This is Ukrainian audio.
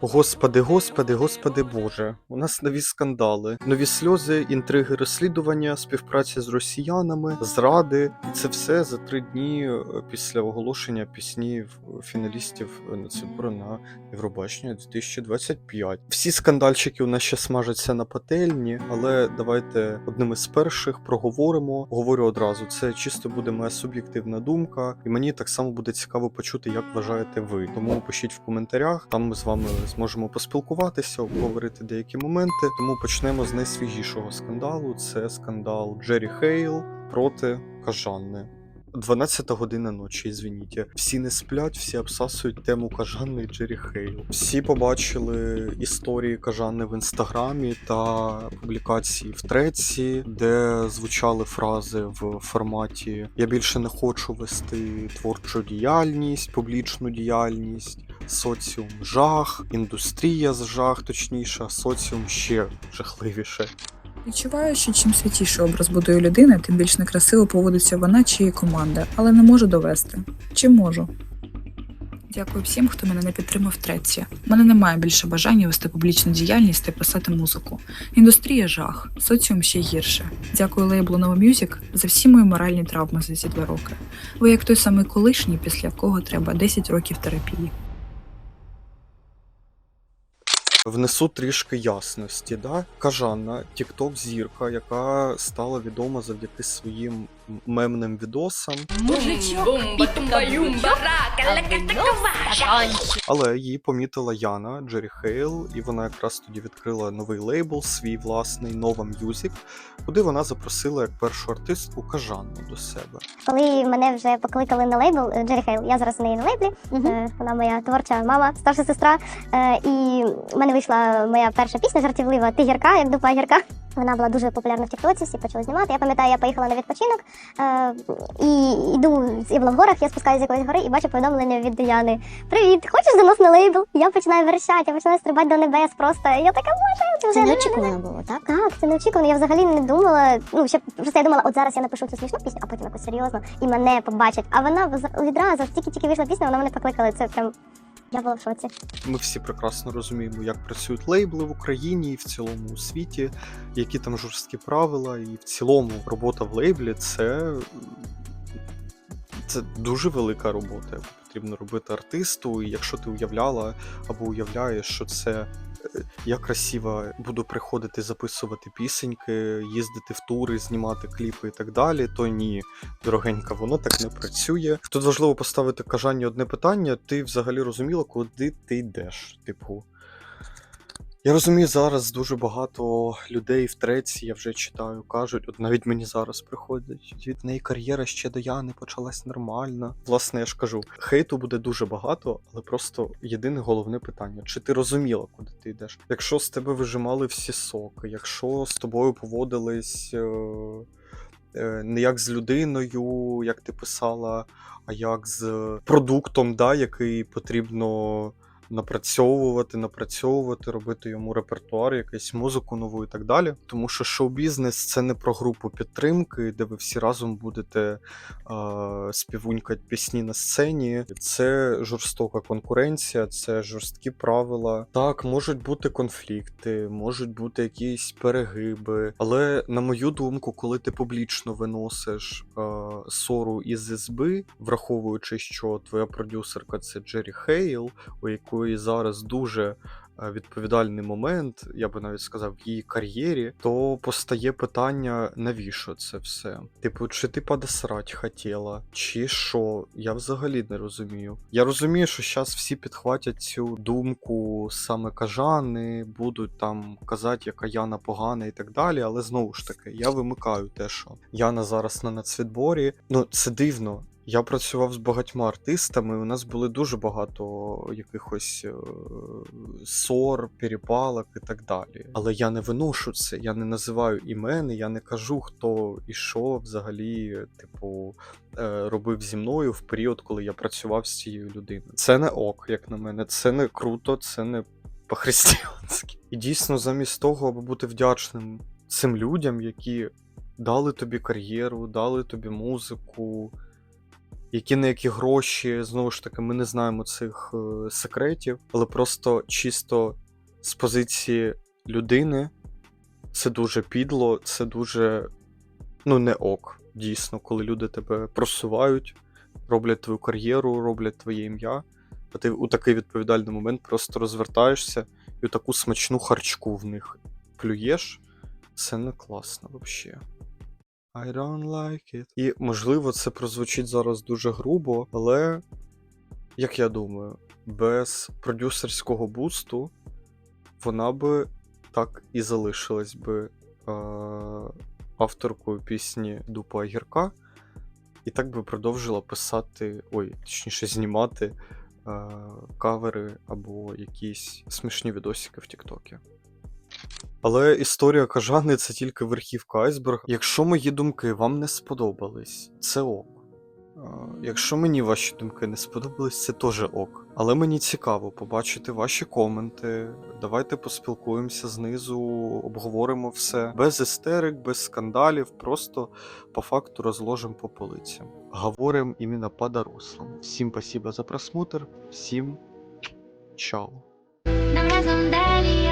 Господи, господи, господи Боже. У нас нові скандали, нові сльози, інтриги розслідування, співпраця з росіянами, зради. І це все за три дні е, після оголошення пісні фіналістів нацвідбору на Євробачення 2025. Всі скандальчики у нас ще смажаться на пательні, але давайте одним із перших проговоримо. Говорю одразу, це чисто буде моя суб'єктивна думка, і мені так само буде цікаво почути, як вважаєте ви. Тому пишіть в коментарях. Там ми з вами зможемо поспілкуватися, обговорити деякі моменти. Тому почнемо з найсвіжішого скандалу. Це скандал Джері Хейл проти Кажанни. 12 година ночі, звініть. Всі не сплять, всі обсасують тему Кажанни і Джері Хейл. Всі побачили історії Кажанни в інстаграмі та публікації в треці, де звучали фрази в форматі Я більше не хочу вести творчу діяльність, публічну діяльність. Соціум жах, індустрія з жах, точніше, соціум ще жахливіше. Відчуваю, що чим святіший образ будує людина, тим більш некрасиво поводиться вона чи її команда, але не можу довести. Чи можу? Дякую всім, хто мене не підтримав в треці. У мене немає більше бажання вести публічну діяльність та писати музику. Індустрія жах, соціум ще гірше. Дякую лейблу Nova Music за всі мої моральні травми за ці два роки. Ви як той самий колишній, після якого треба 10 років терапії. Внесу трішки ясності. Да? Кажанна, тікток зірка, яка стала відома завдяки своїм мемним відосам, Мужичок, але її помітила Яна Джері Хейл, і вона якраз тоді відкрила новий лейбл, свій власний Nova Music, куди вона запросила як першу артистку Кажанну до себе. Коли мене вже покликали на лейбл е, Джері Хейл, я зараз в неї на лейблі. Е, Вона моя творча мама, старша сестра. Е, І в мене вийшла моя перша пісня жартівлива Ти гірка, як дупа гірка. Вона була дуже популярна в Тіктоці, всі почали знімати. Я пам'ятаю, я поїхала на відпочинок е, і йду з Івла в горах, я спускаюся з якоїсь гори і бачу повідомлення від Яни. Привіт, хочеш до нас на лейбл? Я починаю верещати, я починаю стрибати до небес просто. Я така, боже, це вже Це не- неочікувано було, так? так, це неочікувано. Я взагалі не думала. Ну, ще просто я думала, от зараз я напишу цю смішну пісню, а потім якось серйозно, і мене побачать. А вона відразу, тільки-тільки вийшла пісня, вона мене покликала. Це прям. Я була в шоці. Ми всі прекрасно розуміємо, як працюють лейбли в Україні і в цілому у світі, які там жорсткі правила, і в цілому робота в лейблі це, це дуже велика робота, яку потрібно робити артисту. І якщо ти уявляла або уявляєш, що це я красиво буду приходити записувати пісеньки, їздити в тури, знімати кліпи і так далі, то ні, дорогенька, воно так не працює. Тут важливо поставити кажанні одне питання: ти взагалі розуміла, куди ти йдеш? Типу. Я розумію, зараз дуже багато людей в треці, я вже читаю, кажуть, от навіть мені зараз приходять. Від неї кар'єра ще до Яни почалась нормально. Власне, я ж кажу, хейту буде дуже багато, але просто єдине головне питання: чи ти розуміла, куди ти йдеш? Якщо з тебе вижимали всі соки, якщо з тобою поводились. Е- е, не як з людиною, як ти писала, а як з продуктом, да, який потрібно напрацьовувати, напрацьовувати, робити йому репертуар, якусь музику нову і так далі. Тому що шоу-бізнес це не про групу підтримки, де ви всі разом будете е, співунькати пісні на сцені. Це жорстока конкуренція, це жорсткі правила. Так, можуть бути конфлікти, можуть бути якісь перегиби. Але на мою думку, коли ти публічно виносиш е, ссору із СБ, враховуючи, що твоя продюсерка це Джері Хейл, у якої зараз дуже е, відповідальний момент, я би навіть сказав, в її кар'єрі, то постає питання, навіщо це все? Типу, чи ти подосрать хотіла, чи що? Я взагалі не розумію. Я розумію, що зараз всі підхватять цю думку саме кажани, будуть там казати, яка Яна погана і так далі. Але знову ж таки, я вимикаю те, що Яна зараз на нацвідборі. Ну, це дивно. Я працював з багатьма артистами. У нас були дуже багато якихось е, ссор, перепалок і так далі. Але я не виношу це, я не називаю імен, я не кажу, хто і що взагалі, типу, е, робив зі мною в період, коли я працював з цією людиною. Це не ок, як на мене, це не круто, це не по-християнськи. І дійсно, замість того, аби бути вдячним цим людям, які дали тобі кар'єру, дали тобі музику які на які гроші. Знову ж таки, ми не знаємо цих е, секретів, але просто чисто з позиції людини це дуже підло, це дуже ну не ок. Дійсно, коли люди тебе просувають, роблять твою кар'єру, роблять твоє ім'я, а ти у такий відповідальний момент просто розвертаєшся і у таку смачну харчку в них плюєш. Це не класно взагалі. I don't like it. І можливо, це прозвучить зараз дуже грубо, але, як я думаю, без продюсерського бусту вона би так і залишилась би е- авторкою пісні Дупа Гірка, і так би продовжила писати, ой, точніше, знімати е- кавери або якісь смішні відосики в Тіктокі. Але історія кажани це тільки верхівка айсберга. Якщо мої думки вам не сподобались, це ок. Якщо мені ваші думки не сподобались, це теж ок. Але мені цікаво побачити ваші коменти. Давайте поспілкуємося знизу, обговоримо все без істерик, без скандалів, просто по факту розложимо по полицям. Говоримо іменно по дорослому. Всім спасибо за просмотр, всім чао. Разом далі